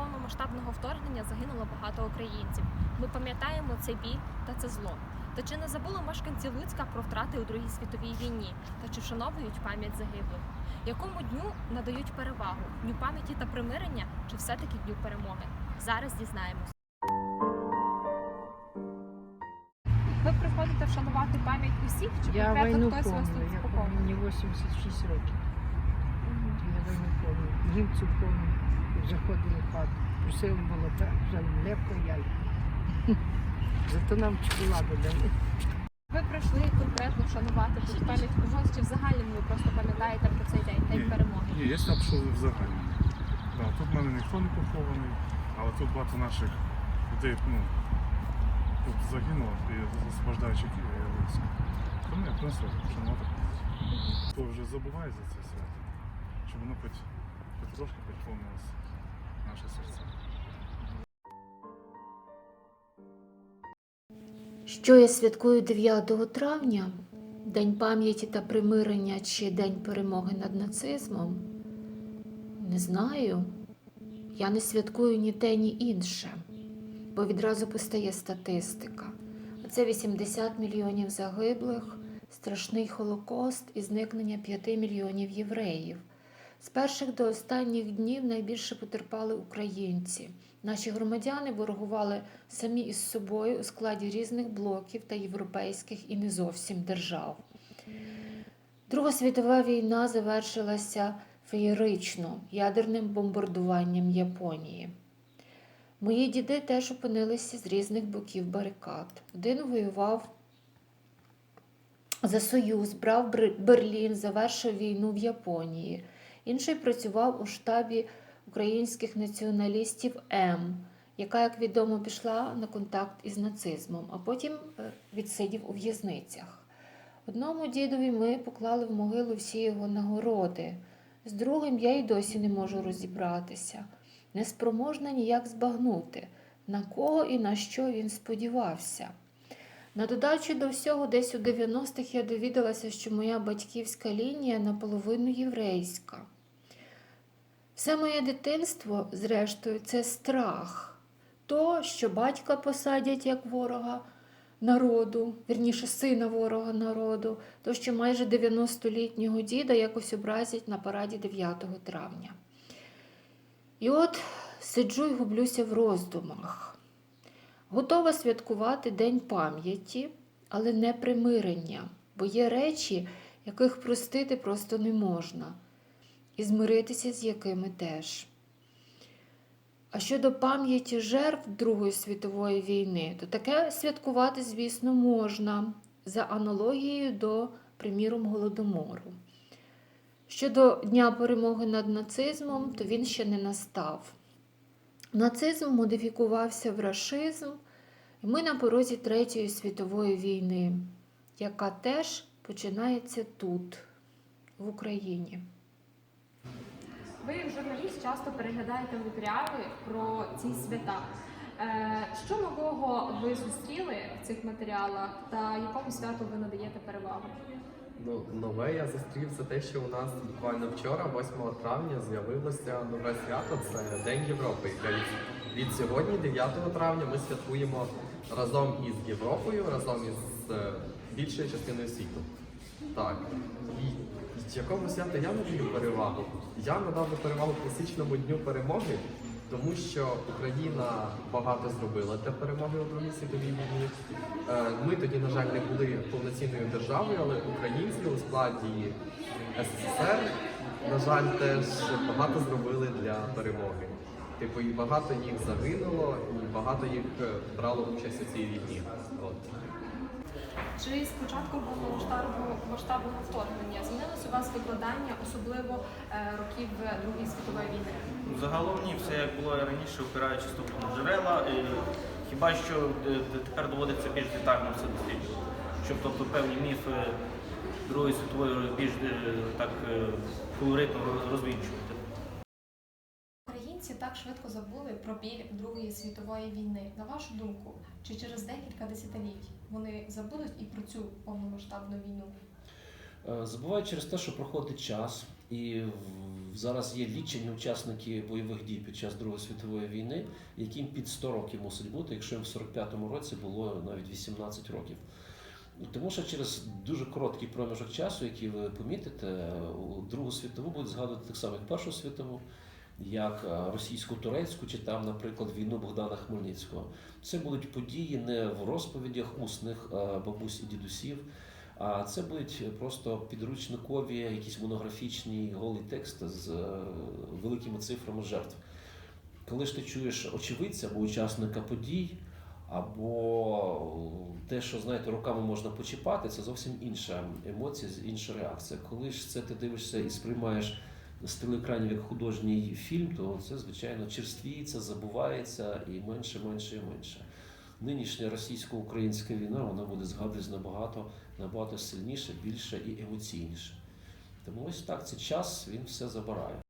повномасштабного вторгнення загинуло багато українців. Ми пам'ятаємо цей біль та це зло. Та чи не забули мешканці Луцька про втрати у Другій світовій війні та чи вшановують пам'ять загиблих? Якому дню надають перевагу? Дню пам'яті та примирення чи все-таки дню перемоги? Зараз дізнаємось. Ви приходите вшанувати пам'ять усіх чи Я конкретно війну хтось вас тут помню, мені 86 років. Мгм. Я війну помню. Німців помню, заходили в хату. Просили молока, вже млеко яйка. Зато нам чоколаду дали. Ви прийшли конкретно вшанувати тут пам'ять когось, чи в загальному ви просто пам'ятаєте про цей день, день Ні. перемоги? Ні, є абсолютно взагалі. Да, тут в мене ніхто не похований, але тут багато наших людей ну, тут загинуло і освобождаючи Луцьк. Тому я просто вшанувати. Хто вже забуває за це свято, щоб воно хоч, хоч трошки підповнилося наше серце. Що я святкую 9 травня, День пам'яті та примирення чи День перемоги над нацизмом? Не знаю. Я не святкую ні те, ні інше, бо відразу постає статистика. Це 80 мільйонів загиблих, страшний холокост і зникнення 5 мільйонів євреїв. З перших до останніх днів найбільше потерпали українці. Наші громадяни ворогували самі із собою у складі різних блоків та європейських і не зовсім держав. Друга світова війна завершилася феєрично ядерним бомбардуванням Японії. Мої діди теж опинилися з різних боків барикад. Один воював за Союз, брав Берлін, завершив війну в Японії. Інший працював у штабі українських націоналістів М, яка, як відомо, пішла на контакт із нацизмом, а потім е, відсидів у в'язницях. Одному дідові ми поклали в могилу всі його нагороди. З другим я й досі не можу розібратися, неспроможна ніяк збагнути, на кого і на що він сподівався. На додачу до всього, десь у 90-х я довідалася, що моя батьківська лінія наполовину єврейська. Все моє дитинство, зрештою, це страх. То, що батька посадять як ворога народу, вірніше сина ворога народу, то, що майже 90-літнього діда якось образять на параді 9 травня. І от сиджу і гублюся в роздумах. Готова святкувати День пам'яті, але не примирення, бо є речі, яких простити просто не можна і змиритися з якими теж. А щодо пам'яті жертв Другої світової війни, то таке святкувати, звісно, можна за аналогією до, приміром, голодомору. Щодо Дня перемоги над нацизмом, то він ще не настав. Нацизм модифікувався в рашизм, і ми на порозі Третьої світової війни, яка теж починається тут, в Україні. Ви, як журналіст, часто переглядаєте матеріали про ці свята. Е, Що нового ви зустріли в цих матеріалах та якому святу ви надаєте перевагу? Ну, нове я зустрів це те, що у нас буквально вчора, 8 травня, з'явилося нове свято. Це День Європи. Від, сьогодні, 9 травня, ми святкуємо разом із Європою, разом із е, більшою частиною світу. Так. Якому святу я надаю перевагу? Я надав би перевагу класичному дню перемоги, тому що Україна багато зробила для перемоги у Другій світовій війні. Е, Ми тоді, на жаль, не були повноцінною державою, але українці у складі СССР, на жаль, теж багато зробили для перемоги. Типу, і багато їх загинуло, і багато їх е, брало участь у цій війні. От. Чи з початку повномасштабного масштабного вторгнення змінилось у вас викладання, особливо е, років Другої світової війни? Загалом ні, все як було раніше, опираючись тобто на джерела. Хіба що е, е, тепер доводиться більш детально все досліджувати. Щоб тобто певні міфи Другої світової більш е, так е, колоритно розвінчувати. Українці так швидко забули про біль Другої світової війни. На вашу думку, чи через декілька десятиліть вони забудуть і про цю повномасштабну війну? Е, Забувають через те, що проходить час, І зараз є лічені учасники бойових дій під час Другої світової війни, яким під 100 років мусить бути, якщо їм в 45-му році було навіть 18 років. Тому що через дуже короткий проміжок часу, який ви помітите, Другу світову будуть згадувати так само, як Першу світову, як е, російсько-турецьку, чи там, наприклад, війну Богдана Хмельницького. Це будуть події не в розповідях усних е, бабусь і дідусів, а це будуть просто підручникові, якісь монографічні голий текст з е, великими цифрами жертв. Коли ж ти чуєш очевидця або учасника подій, або те, що знаєте, руками можна почіпати, це зовсім інша емоція, інша реакція. Коли ж це ти дивишся і сприймаєш з телеекранів як художній фільм, то це звичайно черствіється, забувається і менше, менше і менше. Нинішня російсько-українська війна вона буде згадуватися набагато, набагато сильніше, більше і емоційніше. Тому ось так, це час він все забирає.